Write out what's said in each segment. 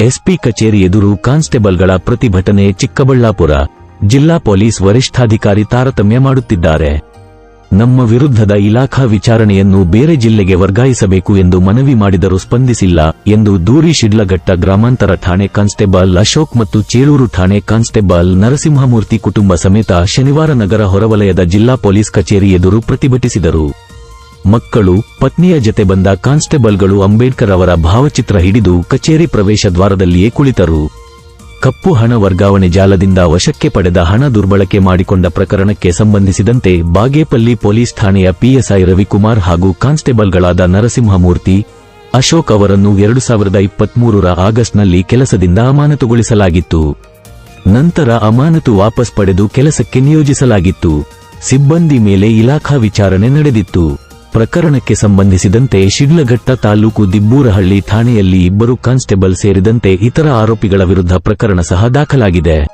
SP ಕಚೇರಿ ಎದುರು ಕಾನ್ಸ್ಟೇಬಲ್ಗಳ ಪ್ರತಿಭಟನೆ ಚಿಕ್ಕಬಳ್ಳಾಪುರ. ಜಿಲ್ಲಾ ಪೊಲೀಸ್ ವರಿಷ್ಠಾಧಿಕಾರಿ ತಾರತಮ್ಯ ಮಾಡುತ್ತಿದ್ದಾರೆ. ನಮ್ಮ ವಿರುದ್ಧದ ಇಲಾಖಾ ವಿಚಾರಣೆಯನ್ನು ಬೇರೆ ಜಿಲ್ಲೆಗೆ ವರ್ಗಾಯಿಸಬೇಕು ಎಂದು ಮನವಿ ಮಾಡಿದರೂ ಸ್ಪಂದಿಸಿಲ್ಲ ಎಂದು ದೂರಿ ಶಿಡ್ಲಘಟ್ಟ ಗ್ರಾಮಾಂತರ ಠಾಣೆ ಕಾನ್ಸ್ಟೇಬಲ್ ಅಶೋಕ್ ಮತ್ತು ಚೇಳೂರು ಠಾಣೆ ಕಾನ್ಸ್ಟೇಬಲ್ ನರಸಿಂಹಮೂರ್ತಿ ಕುಟುಂಬ ಸಮೇತ ಶನಿವಾರ ನಗರ ಹೊರವಲಯದ ಜಿಲ್ಲಾ ಪೊಲೀಸ್ ಕಚೇರಿ ಎದುರು ಪ್ರತಿಭಟಿಸಿದರು. ಮಕ್ಕಳು, ಪತ್ನಿಯ ಜತೆ ಬಂದ ಕಾನ್ಸ್ಟೇಬಲ್ಗಳು ಅಂಬೇಡ್ಕರ್ ಅವರ ಭಾವಚಿತ್ರ ಹಿಡಿದು ಕಚೇರಿ ಪ್ರವೇಶ ದ್ವಾರದಲ್ಲಿಯೇ ಕುಳಿತರು. ಕಪ್ಪು ಹಣ ವರ್ಗಾವಣೆ ಜಾಲದಿಂದ ವಶಕ್ಕೆ ಪಡೆದ ಹಣ ದುರ್ಬಳಕೆ ಮಾಡಿಕೊಂಡ ಪ್ರಕರಣಕ್ಕೆ ಸಂಬಂಧಿಸಿದಂತೆ ಬಾಗೇಪಲ್ಲಿ ಪೊಲೀಸ್ ಠಾಣೆಯ ಪಿಎಸ್ಐ ರವಿಕುಮಾರ್ ಹಾಗೂ ಕಾನ್ಸ್ಟೇಬಲ್ಗಳಾದ ನರಸಿಂಹಮೂರ್ತಿ, ಅಶೋಕ್ ಅವರನ್ನು ಎರಡು ಸಾವಿರದ ಇಪ್ಪತ್ಮೂರರ ಆಗಸ್ಟ್ನಲ್ಲಿ ಕೆಲಸದಿಂದ ಅಮಾನತುಗೊಳಿಸಲಾಗಿತ್ತು. ನಂತರ ಅಮಾನತು ವಾಪಸ್ ಪಡೆದು ಕೆಲಸಕ್ಕೆ ನಿಯೋಜಿಸಲಾಗಿತ್ತು. ಸಿಬ್ಬಂದಿ ಮೇಲೆ ಇಲಾಖಾ ವಿಚಾರಣೆ ನಡೆದಿತ್ತು. ಪ್ರಕರಣಕ್ಕೆ ಸಂಬಂಧಿಸಿದಂತೆ ಶಿಡ್ಲಘಟ್ಟ ತಾಲೂಕು ದಿಬ್ಬೂರಹಳ್ಳಿ ಠಾಣೆಯಲ್ಲಿ ಇಬ್ಬರು ಕಾನ್ಸ್ಟೇಬಲ್ ಸೇರಿದಂತೆ ಇತರ ಆರೋಪಿಗಳ ವಿರುದ್ಧ ಪ್ರಕರಣ ಸಹ ದಾಖಲಾಗಿದೆ.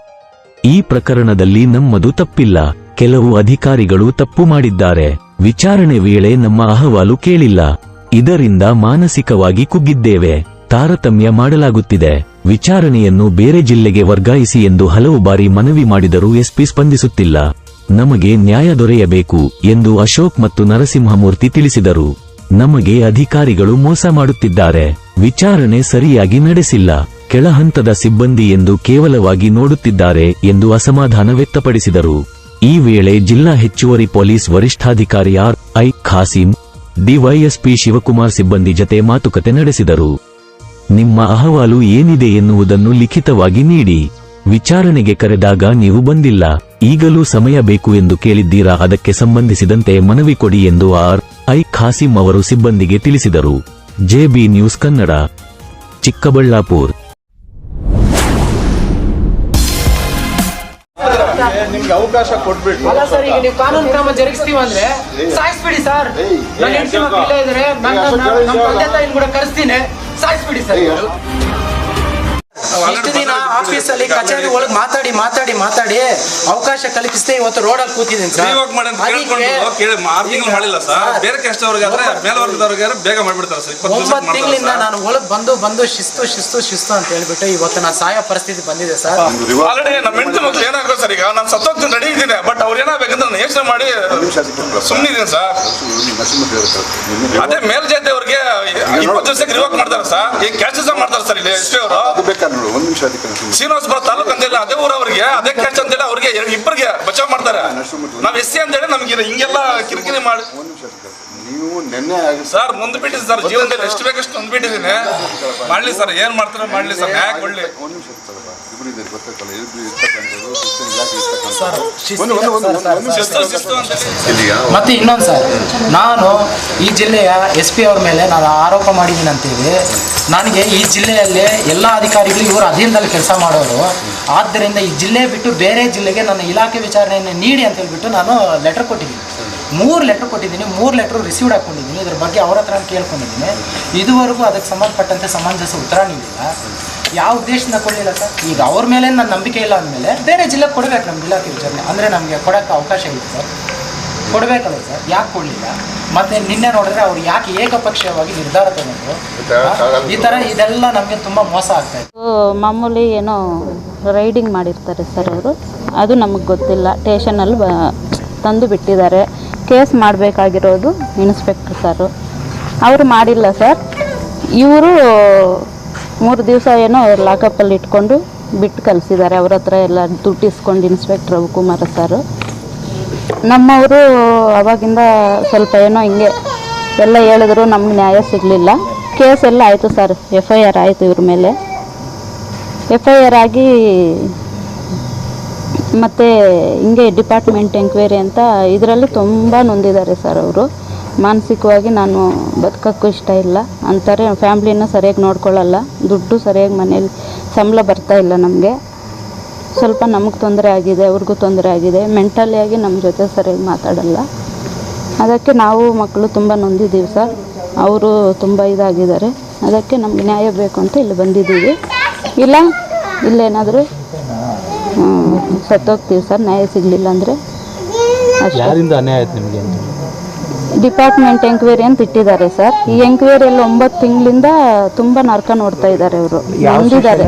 ಈ ಪ್ರಕರಣದಲ್ಲಿ ನಮ್ಮದು ತಪ್ಪಿಲ್ಲ. ಕೆಲವು ಅಧಿಕಾರಿಗಳು ತಪ್ಪು ಮಾಡಿದ್ದಾರೆ. ವಿಚಾರಣೆ ವೇಳೆ ನಮ್ಮ ಅಹವಾಲು ಕೇಳಿಲ್ಲ. ಇದರಿಂದ ಮಾನಸಿಕವಾಗಿ ಕುಗ್ಗಿದ್ದೇವೆ. ತಾರತಮ್ಯ ಮಾಡಲಾಗುತ್ತಿದೆ. ವಿಚಾರಣೆಯನ್ನು ಬೇರೆ ಜಿಲ್ಲೆಗೆ ವರ್ಗಾಯಿಸಿ ಎಂದು ಹಲವು ಬಾರಿ ಮನವಿ ಮಾಡಿದರೂ ಎಸ್ಪಿ ಸ್ಪಂದಿಸುತ್ತಿಲ್ಲ. ನಮಗೆ ನ್ಯಾಯ ದೊರೆಯಬೇಕು ಎಂದು ಅಶೋಕ್ ಮತ್ತು ನರಸಿಂಹಮೂರ್ತಿ ತಿಳಿಸಿದರು. ನಮಗೆ ಅಧಿಕಾರಿಗಳು ಮೋಸ ಮಾಡುತ್ತಿದ್ದಾರೆ. ವಿಚಾರಣೆ ಸರಿಯಾಗಿ ನಡೆಸಿಲ್ಲ. ಕೆಳಹಂತದ ಸಿಬ್ಬಂದಿ ಎಂದು ಕೇವಲವಾಗಿ ನೋಡುತ್ತಿದ್ದಾರೆ ಎಂದು ಅಸಮಾಧಾನ ವ್ಯಕ್ತಪಡಿಸಿದರು. ಈ ವೇಳೆ ಜಿಲ್ಲಾ ಹೆಚ್ಚುವರಿ ಪೊಲೀಸ್ ವರಿಷ್ಠಾಧಿಕಾರಿ R. I. Khasim, DySP Shivakumar ಸಿಬ್ಬಂದಿ ಜತೆ ಮಾತುಕತೆ ನಡೆಸಿದರು. ನಿಮ್ಮ ಅಹವಾಲು ಏನಿದೆ ಎನ್ನುವುದನ್ನು ಲಿಖಿತವಾಗಿ ನೀಡಿ. ವಿಚಾರಣೆಗೆ ಕರೆದಾಗ ನೀವು ಬಂದಿಲ್ಲ. ಈಗಲೂ ಸಮಯ ಬೇಕು ಎಂದು ಕೇಳಿದ್ದೀರಾ? ಅದಕ್ಕೆ ಸಂಬಂಧಿಸಿದಂತೆ ಮನವಿ ಕೊಡಿ ಎಂದು ಆರ್. ಐ. ಖಾಸಿಂ ಅವರು ಸಿಬ್ಬಂದಿಗೆ ತಿಳಿಸಿದರು. JB news Kannada Chikkaballapur. ನಿಮ್ಗೆ ಅವಕಾಶ ಕೊಟ್ಬಿಟ್ಟು. ಅಲ್ಲ ಸರ್ ಈಗ ನೀವು ಕಾನೂನು ಕ್ರಮ ಜರುಗಿಸ್ತೀವಿ ಅಂದ್ರೆ ಸಾಯಿಸ್ಬಿಡಿ ಸರ್. ನನ್ನ ಹೆಂಡತಿ ಮಕ್ಕಳು ಇದಾರೆ ನನ್ನ ನಮ್ಮ ತಂದೆ ತಾಯಿನ ಕೂಡ ಕರೆಸ್ತೀನಿ. ಸಾಯಿಸ್ಬಿಡಿ ಸರ್ ಇಷ್ಟು ದಿನ ಆಫೀಸ್ ಅಲ್ಲಿ ಕಚೇರಿ ಒಳಗೆ ಮಾತಾಡಿ ಮಾತಾಡಿ ಮಾತಾಡಿ ಅವಕಾಶ ಕಲ್ಪಿಸದೆ ಇವತ್ತು ರೋಡಲ್ಲಿ ಕೂತಿದ್ದೀನಿ ಒಂಬತ್ತು ತಿಂಗಳಿಂದ ನಾನು ಒಳಗೆ ಬಂದು ಬಂದು ಶಿಸ್ತು ಶಿಸ್ತು ಶಿಸ್ತು ಅಂತ ಹೇಳ್ಬಿಟ್ಟು ಇವತ್ತು ನಾನು ಸಾಯೋ ಪರಿಸ್ಥಿತಿ ಬಂದಿದೆ ಸರ್. ಆಲ್ರೆಡಿ ನಮ್ಮ ಹೆಂಡತಿ ಮಕ್ಳು ಏನಾಗ್ಬೇಕು ಸರ್ ಈಗ. ನಾನು ಸತ್ತೋಗ್ತೀನಿ ರೆಡಿ ಇದ್ದೀನಿ. ಬಟ್ ಅವ್ರು ಏನಾಗಬೇಕಂತ ನಾನು ಯೋಚನೆ ಮಾಡಿ ಸುಮ್ಮನಿದ್ದೀನಿ ಸರ್. ಅದೇ ಮೇಲ್ಜಾತಿ ಅವ್ರಿಗೆ ಇಪ್ಪತ್ತು ದಿವಸಕ್ಕೆ ರಿವರ್ಕ್ ಮಾಡ್ತಾರೆ ಸರ್. ಈಗ ಕೆಲಸ ಮಾಡ್ತಾರೆ ಸರ್ ಇಲ್ಲಿ ಎಷ್ಟೇ ಅವರು. ನೋಡು ಒಂದು ನಿಮಿಷ ಅದಕ್ಕೆ ಶ್ರೀನಿವಾಸಪುರ ತಾಲೂಕು ಅಂತೇಳಿ ಅದೇ ಊರವ್ರಿಗೆ ಅದೇ ಕ್ಯಾಚ್ ಅಂತೇಳಿ ಅವ್ರಿಗೆ ಇಬ್ಬರಿಗೆ ಬಚಾವ್ ಮಾಡ್ತಾರೆ. ನಾವ್ ಎಸ್ ಸಿ ಅಂತೇಳಿ ನಮ್ಗೆ ಹಿಂಗೆಲ್ಲ ಕಿರಿಕಿರಿ ಮಾಡಿ ಒಂದು ನಿಮಿಷ ನೀವು ನಿನ್ನೆ ಸರ್ ಮುಂದೆ ಬಿಟ್ಟಿದ್ದೀನಿ ಸರ್ ಜೀವನದಲ್ಲಿ ಎಷ್ಟು ಬೇಕಷ್ಟು ಮುಂದೆ ಬಿಟ್ಟಿದ್ದೀನಿ. ಮಾಡ್ಲಿ ಸರ್ ಏನ್ ಮಾಡ್ತಾರೆ ಮಾಡ್ಲಿ ಸರ್ ನ್ಯಾಯ ಒಳ್ಳೆ. ಒಂದು ನಿಮಿಷ ಇರ್ತದಲ್ಲ ಇಬ್ರು ಇದ್ದಾರೆ ಗೊತ್ತಾಗಲ್ಲ ಇರ್ತಕ್ಕಂಥದ್ದು ಮತ್ತೆ ಇನ್ನೊಂದು ಸರ್, ನಾನು ಈ ಜಿಲ್ಲೆಯ ಎಸ್ ಪಿ ಅವ್ರ ಮೇಲೆ ನಾನು ಆರೋಪ ಮಾಡಿದ್ದೀನಿ ಅಂತೇಳಿ. ನನಗೆ ಈ ಜಿಲ್ಲೆಯಲ್ಲಿ ಎಲ್ಲ ಅಧಿಕಾರಿಗಳು ಇವರು ಅಧೀನದಲ್ಲಿ ಕೆಲಸ ಮಾಡೋರು. ಆದ್ದರಿಂದ ಈ ಜಿಲ್ಲೆ ಬಿಟ್ಟು ಬೇರೆ ಜಿಲ್ಲೆಗೆ ನನ್ನ ಇಲಾಖೆ ವಿಚಾರಣೆಯನ್ನು ನೀಡಿ ಅಂತ ಹೇಳ್ಬಿಟ್ಟು ನಾನು ಲೆಟರ್ ಕೊಟ್ಟಿದ್ದೀನಿ. ಮೂರು ಲೆಟ್ರ್ ಕೊಟ್ಟಿದ್ದೀನಿ, ಮೂರು ಲೆಟ್ರ್ ರಿಸೀವ್ಡ್ ಹಾಕ್ಕೊಂಡಿದ್ದೀನಿ. ಇದ್ರ ಬಗ್ಗೆ ಅವ್ರ ಹತ್ರ ಕೇಳ್ಕೊಂಡಿದ್ದೀನಿ. ಇದುವರೆಗೂ ಅದಕ್ಕೆ ಸಂಬಂಧಪಟ್ಟಂತೆ ಸಮಂಜಸ ಉತ್ತರ ನೀಡಿಲ್ಲ. ಯಾವ ಉದ್ದೇಶದಿಂದ ಕೊಡಲಿಲ್ಲ ಸರ್? ಈಗ ಅವ್ರ ಮೇಲೆ ನನ್ನ ನಂಬಿಕೆ ಇಲ್ಲ ಅಂದಮೇಲೆ ಬೇರೆ ಜಿಲ್ಲೆಗೆ ಕೊಡಬೇಕು ನಮ್ಮ ಜಿಲ್ಲಾ ಫ್ಯೂಚರ್ನ ಅಂದರೆ ನಮಗೆ ಕೊಡೋಕ್ಕೆ ಅವಕಾಶ ಇದೆ ಸರ್. ಕೊಡಬೇಕಲ್ಲ ಸರ್. ಯಾಕೆ ಕೊಡಲಿಲ್ಲ? ಮತ್ತೆ ನಿನ್ನೆ ನೋಡಿದ್ರೆ ಅವ್ರು ಯಾಕೆ ಏಕಪಕ್ಷೀಯವಾಗಿ ನಿರ್ಧಾರ ತಗೊಂಡ್ರು? ಈ ಥರ ಇದೆಲ್ಲ ನಮಗೆ ತುಂಬ ಮೋಸ ಆಗ್ತಾ ಇದೆ. ಮಾಮೂಲಿ ಏನೋ ರೈಡಿಂಗ್ ಮಾಡಿರ್ತಾರೆ ಸರ್ ಅವರು. ಅದು ನಮಗೆ ಗೊತ್ತಿಲ್ಲ. ಟೇಷನಲ್ಲಿ ಬ, ತಂದು ಬಿಟ್ಟಿದ್ದಾರೆ. ಕೇಸ್ ಮಾಡಬೇಕಾಗಿರೋದು ಇನ್ಸ್ಪೆಕ್ಟ್ರ್ ಸರ್ ಅವರು ಮಾಡಿಲ್ಲ ಸರ್ ಇವರು ಮೂರು ದಿವಸ ಏನೋ ಲಾಕಪ್ಪಲ್ಲಿ ಇಟ್ಕೊಂಡು ಬಿಟ್ಟು ಕಲಿಸಿದ್ದಾರೆ ಅವ್ರ ಹತ್ರ ಎಲ್ಲ ದುಡ್ಡು ಇಸ್ಕೊಂಡು ಇನ್ಸ್ಪೆಕ್ಟ್ರ್ ರವಿಕುಮಾರ ಸರು ನಮ್ಮವರು ಅವಾಗಿಂದ ಸ್ವಲ್ಪ ಏನೋ ಹಿಂಗೆ ಎಲ್ಲ ಹೇಳಿದ್ರು, ನಮ್ಗೆ ನ್ಯಾಯ ಸಿಗಲಿಲ್ಲ. ಕೇಸ್ ಎಲ್ಲ ಆಯಿತು ಸರ್ ಎಫ್ ಐ ಆರ್ ಆಯಿತು ಇವ್ರ ಮೇಲೆ. ಎಫ್ ಐ ಆರ್ ಆಗಿ ಮತ್ತು ಹಿಂಗೆ ಡಿಪಾರ್ಟ್ಮೆಂಟ್ ಎಂಕ್ವೈರಿ ಅಂತ ಇದರಲ್ಲಿ ತುಂಬ ನೊಂದಿದ್ದಾರೆ ಸರ್ ಅವರು. ಮಾನಸಿಕವಾಗಿ ನಾನು ಬದುಕೋಕ್ಕೂ ಇಷ್ಟ ಇಲ್ಲ. ಅಂತಾರೆ ಫ್ಯಾಮ್ಲಿನ ಸರಿಯಾಗಿ ನೋಡ್ಕೊಳ್ಳಲ್ಲ. ದುಡ್ಡು ಸರಿಯಾಗಿ ಮನೇಲಿ ಸಂಬಳ ಬರ್ತಾ ಇಲ್ಲ ನಮಗೆ. ಸ್ವಲ್ಪ ನಮಗೆ ತೊಂದರೆ ಆಗಿದೆ, ಅವ್ರಿಗೂ ತೊಂದರೆ ಆಗಿದೆ. ಮೆಂಟಲಿಯಾಗಿ ನಮ್ಮ ಜೊತೆ ಸರಿಯಾಗಿ ಮಾತಾಡಲ್ಲ. ಅದಕ್ಕೆ ನಾವು ಮಕ್ಕಳು ತುಂಬ ನೊಂದಿದ್ದೀವಿ ಸರ್. ಅವರು ತುಂಬ ಇದಾಗಿದ್ದಾರೆ. ಅದಕ್ಕೆ ನಮ್ಗೆ ನ್ಯಾಯ ಬೇಕು ಅಂತ ಇಲ್ಲಿ ಬಂದಿದ್ದೀವಿ. ಇಲ್ಲ, ಇಲ್ಲೇನಾದರೂ? ಸತ್ತೋಗ್ತೀವಿ ಸರ್ ನ್ಯಾಯ ಸಿಗಲಿಲ್ಲ ಅಂದರೆ? ಯಾರಿಂದ ಅನ್ಯಾಯ ಆಯ್ತು ನಿಮಗೆ ಅಂತ? ಡಿಪಾರ್ಟ್ಮೆಂಟ್ ಎಂಕ್ವೈರಿ ಅಂತ ಇಟ್ಟಿದ್ದಾರೆ ಸರ್. ಈ ಎಂಕ್ವೈರಿಯಲ್ಲಿ ಒಂಬತ್ತು ತಿಂಗಳಿಂದ ತುಂಬ ನರ್ಕ ನೋಡ್ತಾ ಇದ್ದಾರೆ ಅವರು ನೊಂದಿದ್ದಾರೆ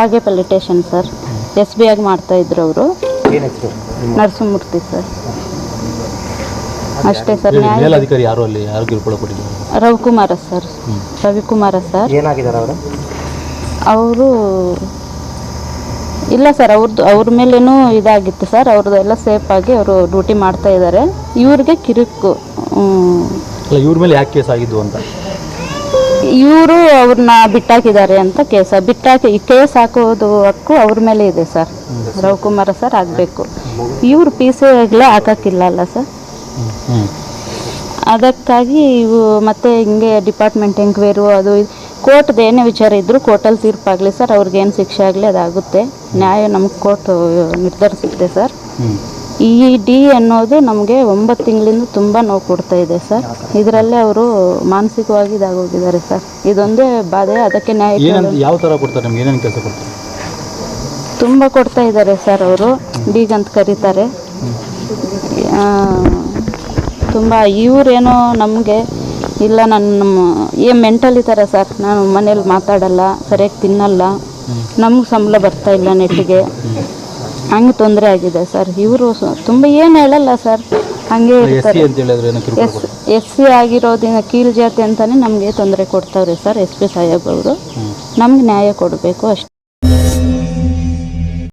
Bagepalli station sir. S B ಆಗಿ ಮಾಡ್ತಾ ಇದ್ರು ಅವರು. ನರಸಿಂಹಮೂರ್ತಿ ಸರ್. ಅಷ್ಟೇ ಸರ್ ಮೇಲಧಿಕಾರಿ ಯಾರು ಅಲ್ಲಿ? ಯಾರು ಕಿರುಕುಳ ಕೊಟ್ಟಿದ್ದಾರೆ ರವಿಕುಮಾರ ಸರ್. ರವಿಕುಮಾರ ಸರ್. ಏನಾಗಿದ್ದಾರೆ ಅವರು? ಅವರು ಇಲ್ಲ ಸರ್ ಅವ್ರದ್ದು ಅವ್ರ ಮೇಲೇನೂ ಇದಾಗಿತ್ತು ಸರ್. ಅವ್ರದ್ದು ಎಲ್ಲ ಸೇಫ್ ಆಗಿ ಅವರು ಡ್ಯೂಟಿ ಮಾಡ್ತಾ ಇದ್ದಾರೆ ಇವ್ರಿಗೆ ಕಿರುಕು ಅಲ್ಲ ಇವ್ರ ಮೇಲೆ ಯಾಕೆ ಕೇಸ್ ಆಗಿದ್ದು ಅಂತ? ಇವರು ಅವ್ರನ್ನ ಬಿಟ್ಟಾಕಿದ್ದಾರೆ ಅಂತ ಕೇಸ. ಬಿಟ್ಟಾಕಿ ಈ ಕೇಸ್ ಹಾಕೋದು ಹಕ್ಕು ಅವ್ರ ಮೇಲೆ ಇದೆ ಸರ್. ರವಿಕುಮಾರ ಸರ್ ಆಗಬೇಕು. ಇವರು ಪಿ ಸಿ ಆಗಲೇ ಹಾಕೋಕ್ಕಿಲ್ಲ ಅಲ್ಲ ಸರ್. ಅದಕ್ಕಾಗಿ ಇವು ಮತ್ತೆ ಹಿಂಗೆ ಡಿಪಾರ್ಟ್ಮೆಂಟ್ ಎಂಕ್ವೈರು ಅದು ಕೋರ್ಟ್ದು ಏನೇ ವಿಚಾರ ಇದ್ದರೂ ಕೋರ್ಟಲ್ಲಿ ತೀರ್ಪಾಗಲಿ ಸರ್ ಅವ್ರಿಗೇನು ಶಿಕ್ಷೆ ಆಗಲಿ ಅದಾಗುತ್ತೆ. ನ್ಯಾಯ ನಮಗೆ ಕೋರ್ಟ್ ನಿರ್ಧರಿಸುತ್ತೆ ಸರ್. ಇ ಡಿ ಅನ್ನೋದು ನಮಗೆ ಒಂಬತ್ತು ತಿಂಗಳಿಂದ ತುಂಬ ನೋವು ಕೊಡ್ತಾ ಇದೆ ಸರ್. ಇದರಲ್ಲೇ ಅವರು ಮಾನಸಿಕವಾಗಿ ಇದಾಗೋಗಿದ್ದಾರೆ ಸರ್. ಇದೊಂದೇ ಬಾಧೆ ಅದಕ್ಕೆ ನ್ಯಾಯ ಯಾವ ಥರ ಕೊಡ್ತಾರೆ ನಿಮ್ಗೆ? ಏನೇನು ಕೆಲಸ ಕೊಡ್ತಾರೆ? ತುಂಬ ಕೊಡ್ತಾ ಇದ್ದಾರೆ ಸರ್ ಅವರು. ಡಿಗ್ ಅಂತ ಕರೀತಾರೆ. ತುಂಬ ಇವರೇನೋ ನಮಗೆ ಇಲ್ಲ ನನ್ನ ಏ ಏನು ಮೆಂಟಲ್ ಇದ್ದಾರೆ ಸರ್ ನಾನು ಮನೇಲಿ ಮಾತಾಡಲ್ಲ ಸರಿಯಾಗಿ ತಿನ್ನಲ್ಲ. ನಮ್ಗೆ ಸಂಬಳ ಬರ್ತಾ ಇಲ್ಲ ನೆಟ್ಟಿಗೆ. ಹಂಗೆ ತೊಂದರೆ ಆಗಿದೆ ಸರ್. ಇವರು ತುಂಬ ಏನು ಹೇಳಲ್ಲ ಸರ್. ಹಂಗೆ ಇರ್ತಾರೆ. ಎಸ್ ಎಸ್ ಸಿ ಆಗಿರೋದಿಂದ ಕೀಳು ಜಾತಿ ಅಂತಲೇ ನಮಗೆ ತೊಂದರೆ ಕೊಡ್ತಾವ್ರೆ ಸರ್ ಎಸ್ ಪಿ ಸಾಹೇಬ್ ಅವರು. ನಮ್ಗೆ ನ್ಯಾಯ ಕೊಡಬೇಕು ಅಷ್ಟೇ.